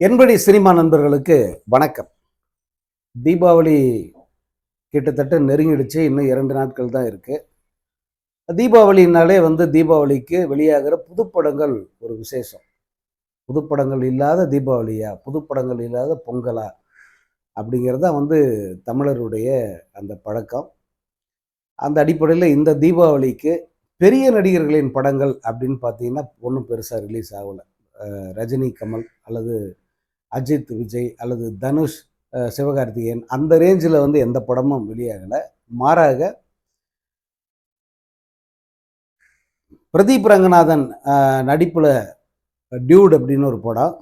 என்படி cinema நண்பர்களுக்கு வணக்கம். தீபாவளி கிட்டத்தட்ட நெருங்கிடுச்சு. இன்னும் இரண்டு நாட்கள் தான் இருக்குது தீபாவளினாலே வந்து தீபாவளிக்கு வெளியாகிற புதுப்படங்கள் ஒரு விசேஷம். புதுப்படங்கள் இல்லாத தீபாவளியா? புதுப்படங்கள் இல்லாத பொங்கலா? அப்படிங்கிறது தான் வந்து தமிழருடைய அந்த பழக்கம். அந்த அடிப்படையில் இந்த தீபாவளிக்கு பெரிய நடிகர்களின் படங்கள் அப்படின்னு பார்த்தீங்கன்னா ஒன்றும் பெருசாக ரிலீஸ் ஆகலை. ரஜினி கமல் அல்லது அஜித் விஜய் அல்லது தனுஷ் சிவகார்த்திகேயன் அந்த ரேஞ்சில் வந்து எந்த படமும் வெளியாகலை. மாறாக பிரதீப் ரங்கநாதன் நடிப்பில் டியூட் அப்படின்னு ஒரு படம்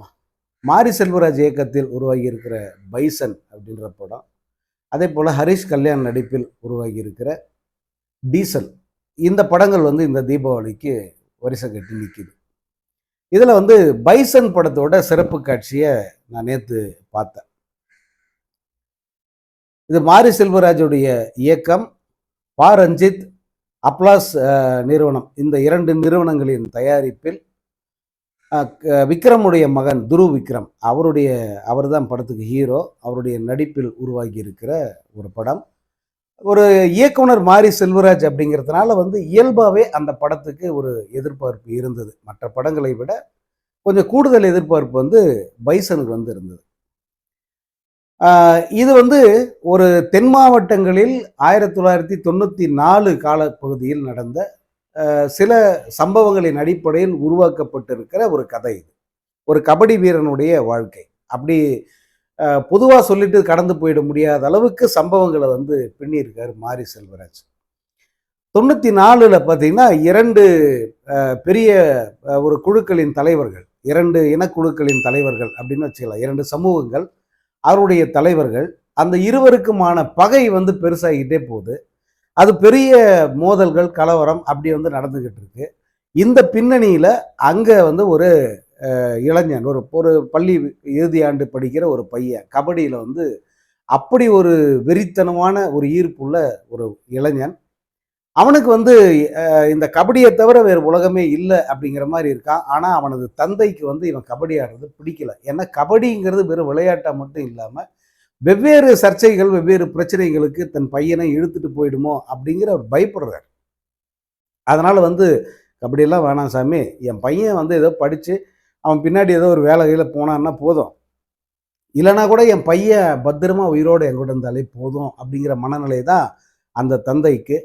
மாரி செல்வராஜ் இயக்கத்தில் உருவாகி இருக்கிற பைசன் அப்படின்ற படம் அதே போல் ஹரிஷ் கல்யாண் நடிப்பில் உருவாகி இருக்கிற டீசல் இந்த படங்கள் வந்து இந்த தீபாவளிக்கு வரிசை கட்டி நிற்கிது இதில் வந்து பைசன் படத்தோட சிறப்பு காட்சியை நான் நேற்று பார்த்தேன். இது மாரி செல்வராஜுடைய இயக்கம் பா. ரஞ்சித் அப்லாஸ் நிறுவனம். இந்த இரண்டு நிறுவனங்களின் தயாரிப்பில் விக்ரமுடைய மகன் துரு விக்ரம் அவருடைய அவர்தான் படத்துக்கு ஹீரோ அவருடைய நடிப்பில் உருவாகி இருக்கிற ஒரு படம். ஒரு இயக்குனர் மாரி செல்வராஜ் அப்படிங்கிறதுனால வந்து இயல்பாகவே அந்த படத்துக்கு ஒரு எதிர்பார்ப்பு இருந்தது. மற்ற படங்களை விட கொஞ்சம் கூடுதல் எதிர்பார்ப்பு வந்து பைசனுக்கு வந்து இருந்தது இது வந்து ஒரு தென் மாவட்டங்களில் ஆயிரத்தி தொள்ளாயிரத்தி தொண்ணூற்றி நாலு காலப்பகுதியில் நடந்த சில சம்பவங்களின் அடிப்படையில் உருவாக்கப்பட்டிருக்கிற ஒரு கதை இது. ஒரு கபடி வீரனுடைய வாழ்க்கை. அப்படி பொதுவாக சொல்லிட்டு கடந்து போயிட முடியாத அளவுக்கு சம்பவங்களை வந்து பின்னிருக்கார் மாரி செல்வராஜ். தொண்ணூற்றி நாலில் பார்த்தீங்கன்னா இரண்டு பெரிய ஒரு குழுக்களின் தலைவர்கள் இரண்டு இனக்குழுக்களின் தலைவர்கள் அப்படின்னு வச்சுக்கலாம். இரண்டு சமூகங்கள். அவருடைய தலைவர்கள் அந்த இருவருக்குமான பகை வந்து பெருசாகிட்டே போகுது. அது பெரிய மோதல்கள் கலவரம் அப்படி வந்து நடந்துக்கிட்டு இருக்கு. இந்த பின்னணியில் அங்கே வந்து ஒரு இளைஞன் ஒரு ஒரு பள்ளி இறுதி ஆண்டு படிக்கிற ஒரு பையன் கபடியில் வந்து அப்படி ஒரு வெறித்தனமான ஒரு ஈர்ப்புள்ள ஒரு இளைஞன் அவனுக்கு வந்து இந்த கபடியை தவிர வேறு உலகமே இல்லை அப்படிங்கிற மாதிரி இருக்கான். ஆனால் அவனது தந்தைக்கு வந்து இவன் கபடி ஆடுறது பிடிக்கல. ஏன்னா கபடிங்கிறது வெறும் விளையாட்டாக மட்டும் இல்லாமல் வெவ்வேறு சர்ச்சைகள் வெவ்வேறு பிரச்சனைகளுக்கு தன் பையனை இழுத்துட்டு போயிடுமோ அப்படிங்கிற அவர் பயப்படுறார். அதனால் வந்து கபடியெல்லாம் வேணாம் சாமி. என் பையன் வந்து ஏதோ படித்து அவன் பின்னாடி ஏதோ ஒரு வேலையில் போனான்னா போதும். இல்லைனா கூட என் பையன் பத்திரமா உயிரோடு என் கூட இருந்தாலே போதும் அப்படிங்கிற மனநிலை தான் அந்த தந்தைக்கு.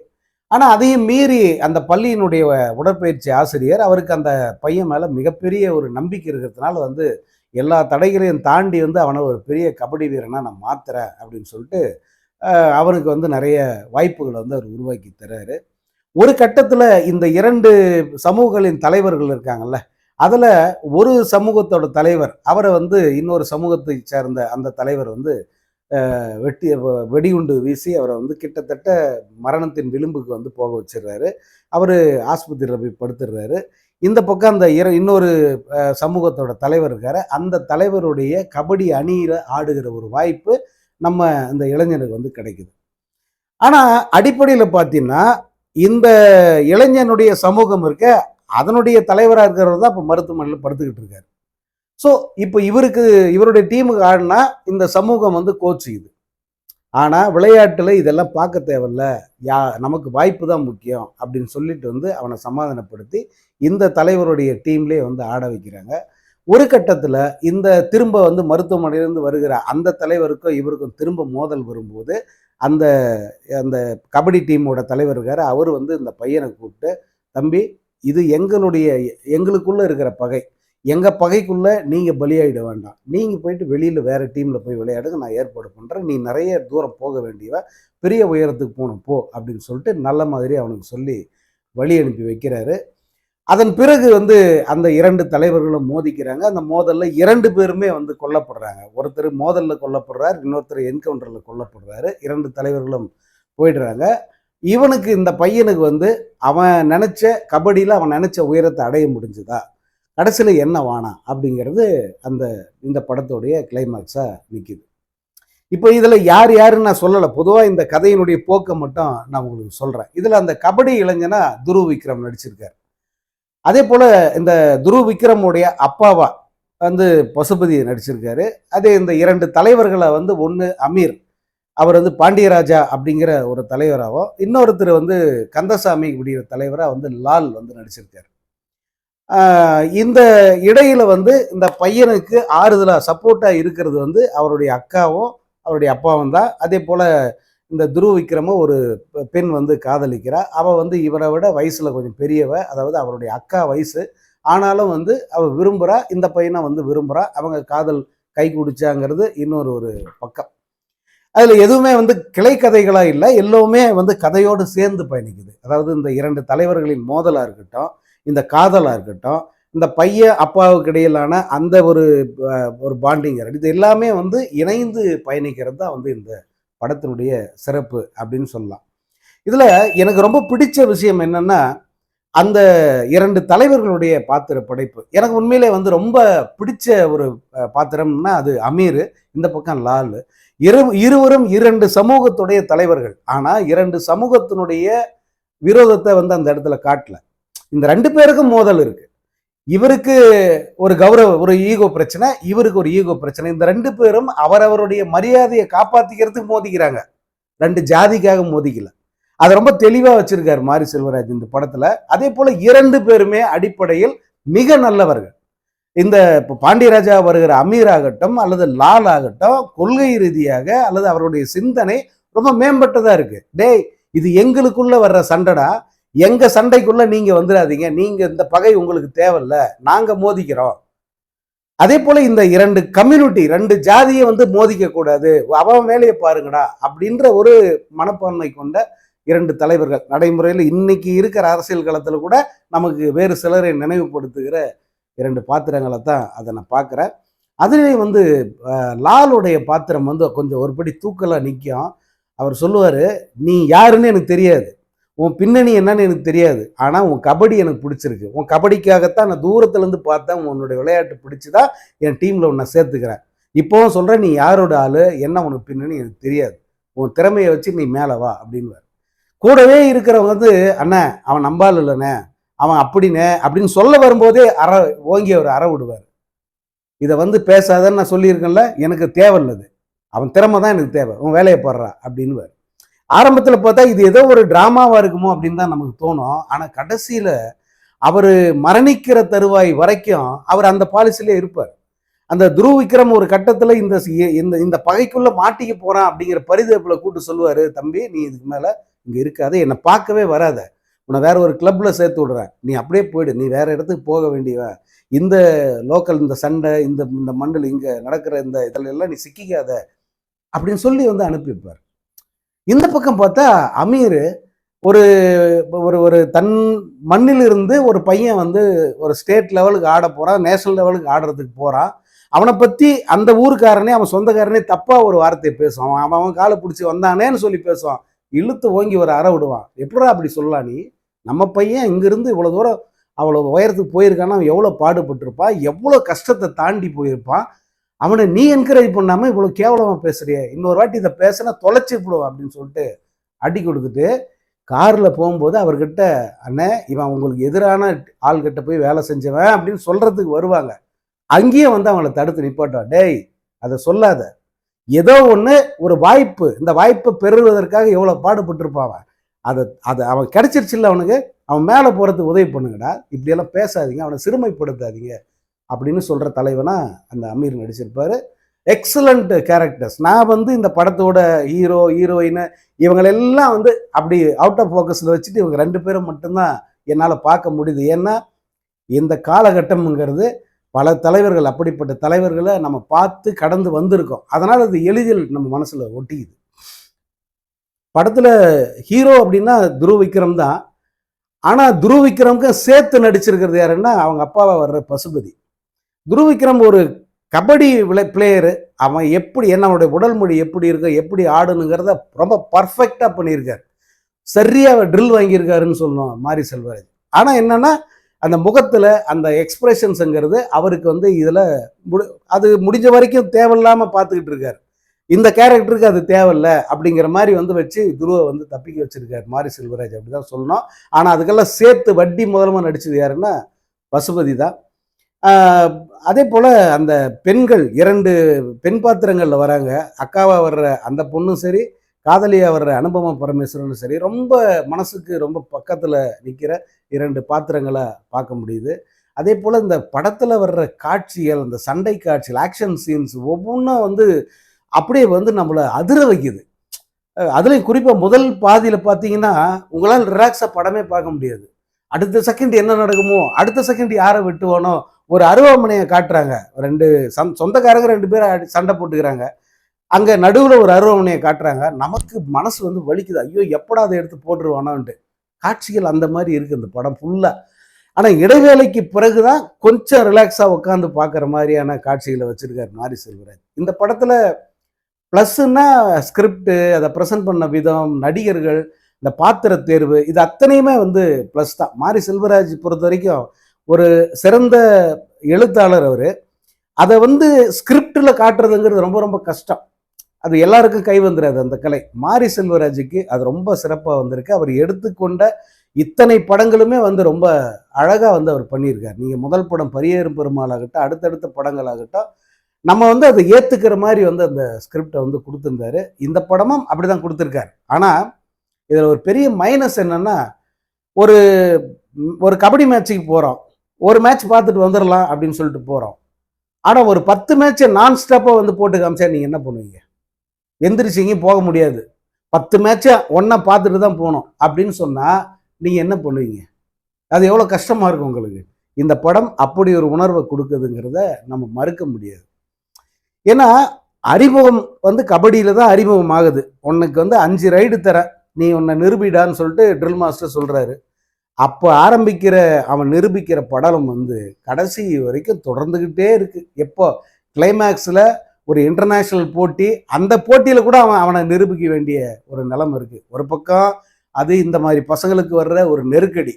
ஆனால் அதையும் மீறி அந்த பள்ளியினுடைய உடற்பயிற்சி ஆசிரியர் அவருக்கு அந்த பையன் மேலே மிகப்பெரிய ஒரு நம்பிக்கை இருக்கிறதுனால வந்து எல்லா தடைகளையும் தாண்டி வந்து அவனை ஒரு பெரிய கபடி வீரனாக நான் மாத்துறேன் அப்படின்னு சொல்லிட்டு அவருக்கு அவனுக்கு வந்து நிறைய வாய்ப்புகளை வந்து அவர் உருவாக்கி தர்றாரு. ஒரு கட்டத்தில் இந்த இரண்டு சமூகங்களின் தலைவர்கள் இருக்காங்கல்ல அதில் ஒரு சமூகத்தோட தலைவர் அவரை வந்து இன்னொரு சமூகத்தை சேர்ந்த அந்த தலைவர் வந்து வெட்டி வெடிகுண்டு வீசி அவரை வந்து கிட்டத்தட்ட மரணத்தின் விளிம்புக்கு வந்து போக வச்சிடுறாரு. அவர் ஆஸ்பத்திரியில் போய் படுத்துடுறாரு. இந்த பக்கம் அந்த இர இன்னொரு சமூகத்தோட தலைவர் இருக்கார். அந்த தலைவருடைய கபடி அணியில் ஆடுகிற ஒரு வாய்ப்பு நம்ம இந்த இளைஞனுக்கு வந்து கிடைக்குது. ஆனால் அடிப்படையில் பார்த்தீங்கன்னா இந்த இளைஞனுடைய சமூகம் இருக்க அதனுடைய தலைவராக இருக்கிறவர் தான் இப்போ மருத்துவமனையில் படுத்துக்கிட்டு இருக்காரு. ஸோ இப்போ இவருக்கு இவருடைய டீமுக்கு ஆடினா இந்த சமூகம் வந்து கோச்சுக்குது. ஆனால் விளையாட்டில் இதெல்லாம் பார்க்க தேவையில்ல. யா நமக்கு வாய்ப்பு தான் முக்கியம் அப்படின்னு சொல்லிட்டு வந்து அவனை சமாதானப்படுத்தி இந்த தலைவருடைய டீம்லேயே வந்து ஆட வைக்கிறாங்க. ஒரு கட்டத்தில் இந்த திரும்ப வந்து மருத்துவமனையிலேருந்து வருகிற அந்த தலைவருக்கும் இவருக்கும் திரும்ப மோதல் வரும்போது அந்த அந்த கபடி டீமோட தலைவர் இருக்காரு. அவர் வந்து இந்த பையனை கூப்பிட்டு தம்பி இது எங்களுடைய எங்களுக்குள்ளே இருக்கிற பகை. எங்கள் பகைக்குள்ள நீங்கள் பலியாயிட வேண்டாம். நீங்கள் போயிட்டு வெளியில் வேறு டீமில் போய் விளையாடுங்க நான் ஏற்பாடு பண்ணுறேன் நீ நிறைய தூரம் போக வேண்டியவ பெரிய உயரத்துக்கு போகணும் போ அப்படின்னு சொல்லிட்டு நல்ல மாதிரி அவனுக்கு சொல்லி வழி அனுப்பி வைக்கிறாரு. அதன் பிறகு வந்து அந்த இரண்டு தலைவர்களும் மோதிக்கிறாங்க. அந்த மோதலில் இரண்டு பேருமே வந்து கொல்லப்படுறாங்க. ஒருத்தர் மோதலில் கொல்லப்படுறார் இன்னொருத்தர் என்கவுண்டரில் கொல்லப்படுறாரு. இரண்டு தலைவர்களும் போயிடுறாங்க. இவனுக்கு இந்த பையனுக்கு வந்து அவன் நினச்ச கபடியில் அவன் நினச்ச உயரத்தை அடைய முடிஞ்சுதா? கடைசியில் என்ன வானா அப்படிங்கிறது அந்த இந்த படத்துடைய கிளைமாக்ஸாக நிற்கிது இப்போ இதில் யார் யாருன்னு நான் சொல்லலை. பொதுவாக இந்த கதையினுடைய போக்கை மட்டும் நான் உங்களுக்கு சொல்கிறேன் இதில் அந்த கபடி இளைஞனா துருவ் விக்ரம் நடிச்சிருக்கார். அதே போல் இந்த துருவ விக்ரமுடைய அப்பாவா வந்து பசுபதி நடிச்சிருக்காரு. அதே இந்த இரண்டு தலைவர்களை வந்து ஒன்று அமீர் அவர் வந்து பாண்டியராஜா அப்படிங்கிற ஒரு தலைவராகவும் இன்னொருத்தர் வந்து கந்தசாமி அப்படிங்கிற தலைவராக வந்து லால் வந்து நடிச்சிருக்காரு. இந்த இடையில வந்து இந்த பையனுக்கு ஆறுதலாக சப்போர்ட்டாக இருக்கிறது வந்து அவருடைய அக்காவும் அவருடைய அப்பாவும் தான். அதே போல் இந்த துருவ விக்ரமும் ஒரு பெண் வந்து காதலிக்கிறா. அவள் வந்து இவரை விட வயசில் கொஞ்சம் பெரியவ. அதாவது அவருடைய அக்கா வயசு. ஆனாலும் வந்து அவள் விரும்புகிறா இந்த பையனை வந்து விரும்புகிறா அவங்க காதல் கை குடிச்சாங்கிறது இன்னொரு ஒரு பக்கம். அதில் எதுவுமே வந்து கிளை கதைகளாக இல்லை. எல்லோருமே வந்து கதையோடு சேர்ந்து பயணிக்குது. அதாவது இந்த இரண்டு தலைவர்களின் மோதலாக இருக்கட்டும் இந்த காதலாக இருக்கட்டும் இந்த பையன் அப்பாவுக்கு இடையிலான அந்த ஒரு ஒரு பாண்டிங் இது எல்லாமே வந்து இணைந்து பயணிக்கிறது தான் வந்து இந்த படத்தினுடைய சிறப்பு அப்படின்னு சொல்லலாம். இதில் எனக்கு ரொம்ப பிடிச்ச விஷயம் என்னென்னா அந்த இரண்டு தலைவர்களுடைய பாத்திர படைப்பு. எனக்கு உண்மையிலே வந்து ரொம்ப பிடிச்ச ஒரு பாத்திரம்னா அது அமீர் இந்த பக்கம் லால். இரு இருவரும் இரண்டு சமூகத்துடைய தலைவர்கள். ஆனால் இரண்டு சமூகத்தினுடைய விரோதத்தை வந்து அந்த இடத்துல காட்டல. இந்த ரெண்டு பேருக்கும் மோதல் இருக்கு. இவருக்கு ஒரு கௌரவ ஒரு ஈகோ பிரச்சனை இவருக்கு ஒரு ஈகோ பிரச்சனை. இந்த ரெண்டு பேரும் அவரவருடைய மரியாதையை காப்பாத்திக்கிறதுக்கு மோதிக்கிறாங்க. ரெண்டு ஜாதிக்காக மோதிக்கல. அதை ரொம்ப தெளிவா வச்சிருக்காரு மாரி செல்வராஜ் இந்த படத்துல. அதே போல இரண்டு பேருமே அடிப்படையில் மிக நல்லவர்கள். இந்த இப்போ பாண்டியராஜா வருகிற அமீர் ஆகட்டும் அல்லது லால் ஆகட்டும் கொள்கை ரீதியாக அல்லது அவருடைய சிந்தனை ரொம்ப மேம்பட்டதா இருக்கு. டேய் இது எங்களுக்குள்ள வர்ற சண்டடா. எங்க சண்டைக்குள்ள நீங்க வந்துடாதீங்க. நீங்க இந்த பகை உங்களுக்கு தேவையில்ல. நாங்க மோதிக்கிறோம். அதே போல இந்த இரண்டு கம்யூனிட்டி ரெண்டு ஜாதியை வந்து மோதிக்க கூடாது அவன் வேலையை பாருங்கடா அப்படின்ற ஒரு மனப்பான்மை கொண்ட இரண்டு தலைவர்கள். நடைமுறையில் இன்னைக்கு இருக்கிற அரசியல் களத்தில் கூட நமக்கு வேறு சிலரை நினைவுபடுத்துகிற இரண்டு பாத்திரங்களை தான் அதை நான் பார்க்குறேன். அதிலே வந்து லாலுடைய பாத்திரம் வந்து கொஞ்சம் ஒருபடி தூக்கலாக நிற்கும் அவர் சொல்லுவார் நீ யாருன்னு எனக்கு தெரியாது. உன் பின்னணி என்னன்னு எனக்கு தெரியாது. ஆனால் உன் கபடி எனக்கு பிடிச்சிருக்கு. உன் கபடிக்காகத்தான் நான் தூரத்துலேருந்து பார்த்தேன். உன்னுடைய விளையாட்டு பிடிச்சிதான் என் டீமில் உன்னை சேர்த்துக்கிறேன். இப்போவும் சொல்கிறேன் நீ யாரோட ஆள்? என்ன உனக்கு பின்னணி? எனக்கு தெரியாது. உன் திறமையை வச்சு நீ மேலே வா அப்படின்வார் கூடவே இருக்கிறவங்க வந்து அண்ணே அவன் நம்பால் இல்லைண்ணே. அவன் அப்படிண்ணே அப்படின்னு சொல்ல வரும்போதே அற ஓங்கி அவர் அற விடுவார். இதை வந்து பேசாதன்னு நான் சொல்லியிருக்கேன்ல எனக்கு தேவையில்லது. அவன் திறமை தான் எனக்கு தேவை. உன் வேலையை போடுறா அப்படின்வார் ஆரம்பத்தில் பார்த்தா இது ஏதோ ஒரு ட்ராமாவாக இருக்குமோ அப்படின்னு தான் நமக்கு தோணும். ஆனால் கடைசியில் அவர் மரணிக்கிற தருவாய் வரைக்கும் அவர் அந்த பாலிசிலே இருப்பார். அந்த துருவ விக்ரம் ஒரு கட்டத்தில் இந்த இந்த இந்த பகைக்குள்ளே மாட்டிக்க போகிறான் அப்படிங்கிற பரிதவிப்பில் கூட்டு சொல்லுவார் தம்பி நீ இதுக்கு மேலே இங்கே இருக்காது என்னை பார்க்கவே வராத. உன்னை வேற ஒரு கிளப்பில் சேர்த்து விடுறேன். நீ அப்படியே போயிடு. நீ வேற இடத்துக்கு போக வேண்டியவன் இந்த லோக்கல் இந்த சண்டை இந்த இந்த மண்டல் இங்கே நடக்கிற இந்த இதில் எல்லாம் நீ சிக்கிக்காத. அப்படின்னு சொல்லி வந்து அனுப்பிப்பார் இந்த பக்கம் பார்த்தா அமீர் ஒரு ஒரு ஒரு தன் மண்ணிலிருந்து ஒரு பையன் வந்து ஒரு ஸ்டேட் லெவலுக்கு ஆட போகிறான் நேஷனல் லெவலுக்கு ஆடுறதுக்கு போகிறான் அவனை பற்றி அந்த ஊருக்காரனே அவன் சொந்தக்காரனே தப்பாக ஒரு வார்த்தையை பேசுவான். அவன் அவன் காலை பிடிச்சி வந்தானேன்னு சொல்லி பேசுவான். இழுத்து ஓங்கி ஒரு அற விடுவான். எப்படா அப்படி சொல்லலாம் நீ? நம்ம பையன் இங்கிருந்து இவ்வளோ தூரம் அவ்வளோ உயரத்துக்கு போயிருக்கான்னா அவன் எவ்வளோ பாடுபட்டிருப்பான்? எவ்வளோ கஷ்டத்தை தாண்டி போயிருப்பான்? அவனை நீ என்கரேஜ் பண்ணாமல் இவ்வளோ கேவலமாக பேசுறியே. இன்னொரு வாட்டி இதை பேசினா தொலைச்சி விடுவோம் அப்படின்னு சொல்லிட்டு அடி கொடுத்துட்டு காரில் போகும்போது அவர்கிட்ட அண்ணே இவன் உங்களுக்கு எதிரான ஆள்கிட்ட போய் வேலை செஞ்சவன் அப்படின்னு சொல்கிறதுக்கு வருவாங்க. அங்கேயே வந்து அவங்கள தடுத்து நிப்பாட்டான் டேய் அதை சொல்லாத. ஏதோ ஒன்று ஒரு வாய்ப்பு இந்த வாய்ப்பை பெறுவதற்காக எவ்வளோ பாடுபட்டிருப்பான் அவன். அதை அதை அவன் கிடைச்சிருச்சுல்ல அவனுக்கு. அவன் மேலே போகிறதுக்கு உதவி பண்ணுங்கடா. இப்படியெல்லாம் பேசாதீங்க. அவனை சிறுமைப்படுத்தாதீங்க. அப்படின்னு சொல்கிற தலைவனா அந்த அமீர் நடிச்சிருப்பார். எக்ஸலண்ட் கேரக்டர்ஸ் நான் வந்து இந்த படத்தோட ஹீரோ ஹீரோயின் இவங்களெல்லாம் வந்து அப்படி அவுட் ஆஃப் ஃபோக்கஸில் வச்சுட்டு இவங்க ரெண்டு பேரும் மட்டும்தான் என்னால் பார்க்க முடியுது. ஏன்னா இந்த காலகட்டம்ங்கிறது பல தலைவர்கள் அப்படிப்பட்ட தலைவர்களை நம்ம பார்த்து கடந்து வந்திருக்கோம். அதனால் அது எளிதில் நம்ம மனசில் ஒட்டிக்குது. படத்தில் ஹீரோ அப்படின்னா துருவ விக்ரம் தான். ஆனால் துருவ விக்ரமுக்கு சேர்த்து நடிச்சிருக்கிறது யாருன்னா அவங்க அப்பாவை வர்ற பசுபதி. குரு விக்ரம் ஒரு கபடி விளை பிளேயரு அவன் எப்படி என்ன உடல் மொழி எப்படி இருக்கு எப்படி ஆடணுங்கிறத ரொம்ப பர்ஃபெக்டாக பண்ணியிருக்கார். சரியாக ட்ரில் வாங்கியிருக்காருன்னு சொல்லணும் மாரி செல்வராஜ். ஆனால் என்னென்னா அந்த முகத்தில் அந்த எக்ஸ்பிரஷன்ஸுங்கிறது அவருக்கு வந்து இதில் முடி அது முடிஞ்ச வரைக்கும் தேவையில்லாமல் பார்த்துக்கிட்டு இருக்கார். இந்த கேரக்டருக்கு அது தேவையில்ல அப்படிங்கிற மாதிரி வந்து வச்சு துருவை வந்து தப்பிக்க வச்சுருக்கார் மாரி செல்வராஜ் அப்படி தான் சொல்லணும். ஆனால் அதுக்கெல்லாம் சேர்த்து வட்டி முதலமாக நடிச்சது யாருன்னா பசுபதி தான் அதே போல் அந்த பெண்கள் இரண்டு பெண் பாத்திரங்களில் வராங்க. அக்காவாக வர்ற அந்த பொண்ணும் சரி காதலியாக வர்ற அனுபமா பரமேஸ்வரனும் சரி ரொம்ப மனசுக்கு ரொம்ப பக்கத்தில் நிற்கிற இரண்டு பாத்திரங்களை பார்க்க முடியுது. அதே போல் இந்த படத்தில் வர்ற காட்சிகள் அந்த சண்டை காட்சிகள் ஆக்ஷன் சீன்ஸ் ஒவ்வொன்றும் வந்து அப்படியே வந்து நம்மளை அதிர வைக்குது. அதுலேயும் குறிப்பாக முதல் பாதியில் பார்த்தீங்கன்னா உங்களால் ரிலாக்ஸாக படமே பார்க்க முடியாது. அடுத்த செகண்ட் என்ன நடக்குமோ அடுத்த செகண்ட் யாரை வெட்டுவானோ ஒரு அருவாமனையை காட்டுறாங்க. ரெண்டு சம் சொந்தக்காரங்க ரெண்டு பேரும் சண்டை போட்டுக்கிறாங்க. அங்கே நடுவில் ஒரு அருவாமனையை காட்டுறாங்க. நமக்கு மனசு வந்து வலிக்குது. ஐயோ எப்படா அதை எடுத்து போட்டுருவானோன்ட்டு. காட்சிகள் அந்த மாதிரி இருக்கு. இந்த படம் ஃபுல்லாக ஆனால் இடைவேளைக்கு பிறகுதான் கொஞ்சம் ரிலாக்ஸாக உட்காந்து பார்க்குற மாதிரியான காட்சிகளை வச்சுருக்காரு மாரி செல்வராஜ். இந்த படத்தில் ப்ளஸ்ன்னா ஸ்கிரிப்டு அதை ப்ரெசென்ட் பண்ண விதம் நடிகர்கள் இந்த பாத்திர தேர்வு இது அத்தனையுமே வந்து ப்ளஸ் தான். மாரி செல்வராஜ் பொறுத்த வரைக்கும் ஒரு சிறந்த எழுத்தாளர் அவர். அதை வந்து ஸ்கிரிப்டில் காட்டுறதுங்கிறது ரொம்ப ரொம்ப கஷ்டம். அது எல்லாருக்கும் கை வந்துடாது அந்த கலை. மாரி செல்வராஜுக்கு அது ரொம்ப சிறப்பாக வந்திருக்கு. அவர் எடுத்துக்கொண்ட இத்தனை படங்களுமே வந்து ரொம்ப அழகாக வந்து அவர் பண்ணியிருக்கார். நீங்கள் முதல் படம் பரியேறும் பெருமாளாகட்டும் அடுத்தடுத்த படங்களாகட்டும் நம்ம வந்து அதை ஏற்றுக்கிற மாதிரி வந்து அந்த ஸ்கிரிப்டை வந்து கொடுத்துருந்தாரு. இந்த படமும் அப்படி தான் கொடுத்துருக்காரு. ஆனால் இதில் ஒரு பெரிய மைனஸ் என்னென்னா ஒரு ஒரு கபடி மேட்ச்சுக்கு போகிறோம் ஒரு மேட்ச் பார்த்துட்டு வந்துடலாம் அப்படின்னு சொல்லிட்டு போகிறோம் ஆனால் ஒரு பத்து மேட்சை நான் ஸ்டாப்பாக வந்து போட்டு காமிச்சா நீங்கள் என்ன பண்ணுவீங்க? எந்திரிச்சிங்க போக முடியாது. பத்து மேட்சை ஒன்றா பார்த்துட்டு தான் போகணும். அப்படின்னு சொன்னால் நீங்கள் என்ன பண்ணுவீங்க? அது எவ்வளோ கஷ்டமாக இருக்கும் உங்களுக்கு? இந்த படம் அப்படி ஒரு உணர்வை கொடுக்குதுங்கிறத நம்ம மறுக்க முடியாது. ஏன்னா அறிமுகம் வந்து கபடியில் தான் அறிமுகம் ஆகுது உனக்கு வந்து அஞ்சு ரைடு தரேன். நீ உன்னை நிரூபிடான்னு சொல்லிட்டு ட்ரில் மாஸ்டர் சொல்கிறாரு அப்போ ஆரம்பிக்கிற அவன் நிரூபிக்கிற படலம் வந்து கடைசி வரைக்கும் தொடர்ந்துக்கிட்டே இருக்கு. எப்போ? கிளைமேக்ஸில் ஒரு இன்டர்நேஷ்னல் போட்டி அந்த போட்டியில் கூட அவன் அவனை நிரூபிக்க வேண்டிய ஒரு நிலம் இருக்குது ஒரு பக்கம் அது இந்த மாதிரி பசங்களுக்கு வர்ற ஒரு நெருக்கடி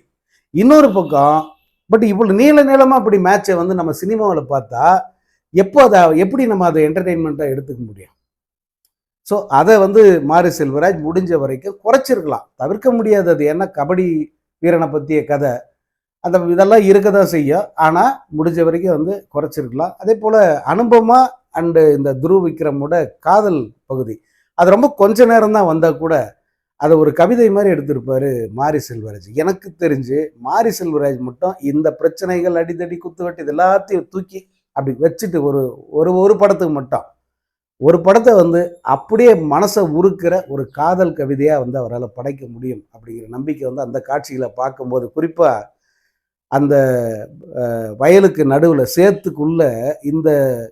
இன்னொரு பக்கம் பட் இவ்வளோ நீள நீளமாக அப்படி மேட்சை வந்து நம்ம சினிமாவில் பார்த்தா எப்போ அதை எப்படி நம்ம அதை என்டர்டெயின்மெண்ட்டாக எடுத்துக்க முடியும்? ஸோ அதை வந்து மாரி செல்வராஜ் முடிஞ்ச வரைக்கும் குறைச்சிருக்கலாம். தவிர்க்க முடியாதது ஏன்னா கபடி வீரனை பற்றிய கதை. அந்த இதெல்லாம் இருக்க தான் செய்யும். ஆனால் முடிஞ்ச வரைக்கும் வந்து குறைச்சிருக்கலாம். அதே போல் அனுபவமா அண்டு இந்த துருவ விக்ரமோட காதல் பகுதி. அது ரொம்ப கொஞ்ச நேரம் தான் வந்தால் கூட அதை ஒரு கவிதை மாதிரி எடுத்திருப்பாரு மாரி செல்வராஜ். எனக்கு தெரிஞ்சு மாரி செல்வராஜ் மட்டும் இந்த பிரச்சனைகள் அடிதடி குத்துவட்டு இது எல்லாத்தையும் தூக்கி அப்படி வச்சுட்டு ஒரு ஒரு ஒரு படத்துக்கு மட்டும். ஒரு படத்தை வந்து அப்படியே மனசை உருக்கிற ஒரு காதல் கவிதையாக வந்து அவரால் படைக்க முடியும் அப்படிங்கிற நம்பிக்கை வந்து அந்த காட்சிகளை பார்க்கும்போது குறிப்பாக அந்த வயலுக்கு நடுவில் சேத்துக்குள்ள இந்த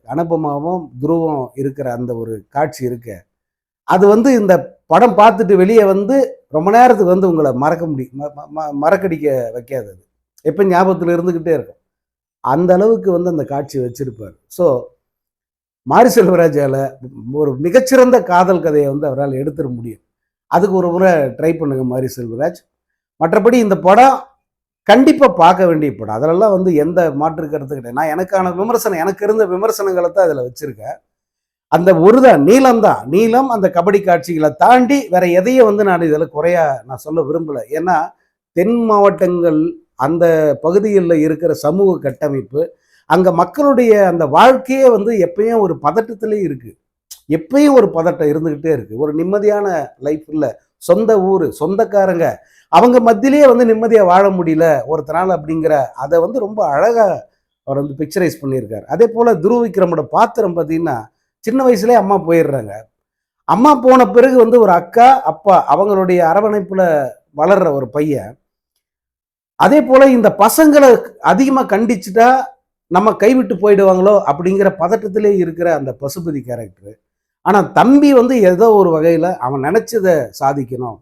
அனுபமாவும் துருவம் இருக்கிற அந்த ஒரு காட்சி இருக்கு. அது வந்து இந்த படம் பார்த்துட்டு வெளியே வந்து ரொம்ப நேரத்துக்கு வந்து உங்களை மறக்க முடியும் ம- மறக்கடிக்க வைக்காது அது எப்போ ஞாபகத்தில் இருந்துக்கிட்டே இருக்கும். அந்த அளவுக்கு வந்து அந்த காட்சி வச்சுருப்பார். ஸோ மாரி செல்வராஜால ஒரு மிகச்சிறந்த காதல் கதையை வந்து அவரால் எடுத்துட முடியும். அதுக்கு ஒரு முறை ட்ரை பண்ணுங்க மாரி செல்வராஜ் மற்றபடி இந்த படம் கண்டிப்பாக பார்க்க வேண்டிய படம். அதிலெல்லாம் வந்து எந்த மாற்று கருத்து கிடையாது. நான் எனக்கான விமர்சனம் எனக்கு இருந்த விமர்சனங்களை தான் அதில் வச்சுருக்கேன். அந்த ஒரு தான் நீளம் தான். நீளம் அந்த கபடி காட்சிகளை தாண்டி வேற எதையும் வந்து நான் இதில் குறையா நான் சொல்ல விரும்பலை. ஏன்னா தென் மாவட்டங்கள் அந்த பகுதிகளில் இருக்கிற சமூக கட்டமைப்பு அங்கே மக்களுடைய அந்த வாழ்க்கையே வந்து எப்பயும் ஒரு பதட்டத்திலே இருக்குது எப்பயும் ஒரு பதட்டம் இருந்துக்கிட்டே இருக்குது ஒரு நிம்மதியான லைஃப் இல்லை. சொந்த ஊர் சொந்தக்காரங்க அவங்க மத்தியிலேயே வந்து நிம்மதியாக வாழ முடியல ஒருத்தனால் அப்படிங்கிற அதை வந்து ரொம்ப அழகாக அவர் வந்து பிக்சரைஸ் பண்ணியிருக்காரு. அதே போல் துருவ விக்ரமோட பாத்திரம் பார்த்தீங்கன்னா சின்ன வயசுலேயே அம்மா போயிடுறாங்க. அம்மா போன பிறகு வந்து ஒரு அக்கா அப்பா அவங்களுடைய அரவணைப்பில் வளர்ற ஒரு பையன். அதே போல் இந்த பசங்களை அதிகமாக கண்டிச்சுட்டா நம்ம கைவிட்டு போயிடுவாங்களோ அப்படிங்கிற பதட்டத்திலே இருக்கிற அந்த பசுபதி கேரக்டர் ஆனால் தம்பி வந்து ஏதோ ஒரு வகையில் அவன் நினச்சதை சாதிக்கணும்.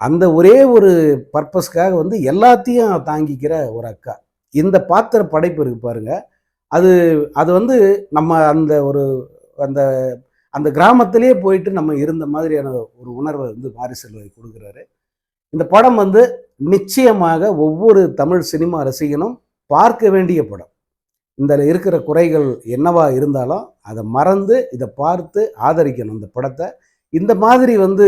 அந்த ஒரே ஒரு பர்பஸ்க்காக வந்து எல்லாத்தையும் தாங்கிக்கிற ஒரு அக்கா. இந்த பாத்திர படைப்பு இருக்கு பாருங்க. அது அது வந்து நம்ம அந்த ஒரு அந்த அந்த கிராமத்திலேயே போயிட்டு நம்ம இருந்த மாதிரியான ஒரு உணர்வை வந்து மாரி கொடுக்குறாரு. இந்த படம் வந்து நிச்சயமாக ஒவ்வொரு தமிழ் சினிமா ரசிகனும் பார்க்க வேண்டிய படம். இந்த இருக்கிற குறைகள் என்னவா இருந்தாலும் அதை மறந்து இதை பார்த்து ஆதரிக்கணும் இந்த படத்தை. இந்த மாதிரி வந்து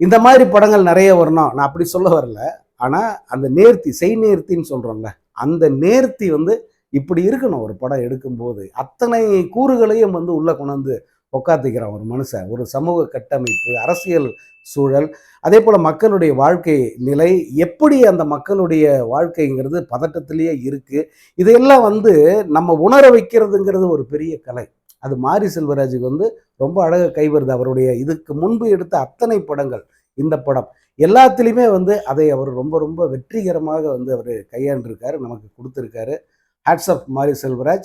இந்த மாதிரி படங்கள் நிறைய வரணும். நான் அப்படி சொல்ல வரல. ஆனால் அந்த நேர்த்தி செய் நேர்த்தின்னு சொல்கிறோம்ல அந்த நேர்த்தி வந்து இப்படி இருக்கணும். ஒரு படம் எடுக்கும்போது அத்தனை கூறுகளையும் வந்து உள்ள கொண்டாந்து உட்காத்துக்கிறான் ஒரு மனுஷன் ஒரு சமூக கட்டமைப்பு அரசியல் சூழல் அதே போல் மக்களுடைய வாழ்க்கை நிலை எப்படி அந்த மக்களுடைய வாழ்க்கைங்கிறது பதட்டத்திலேயே இருக்குது இதையெல்லாம் வந்து நம்ம உணர வைக்கிறதுங்கிறது ஒரு பெரிய கலை. அது மாரி செல்வராஜுக்கு வந்து ரொம்ப அழகாக கைவருது அவருடைய இதுக்கு முன்பு எடுத்த அத்தனை படங்கள் இந்த படம். எல்லாத்துலேயுமே வந்து அதை அவர் ரொம்ப ரொம்ப வெற்றிகரமாக வந்து அவர் கையாண்டிருக்காரு நமக்கு கொடுத்துருக்காரு. ஹேட்ஸ் ஆஃப் மாரி செல்வராஜ்.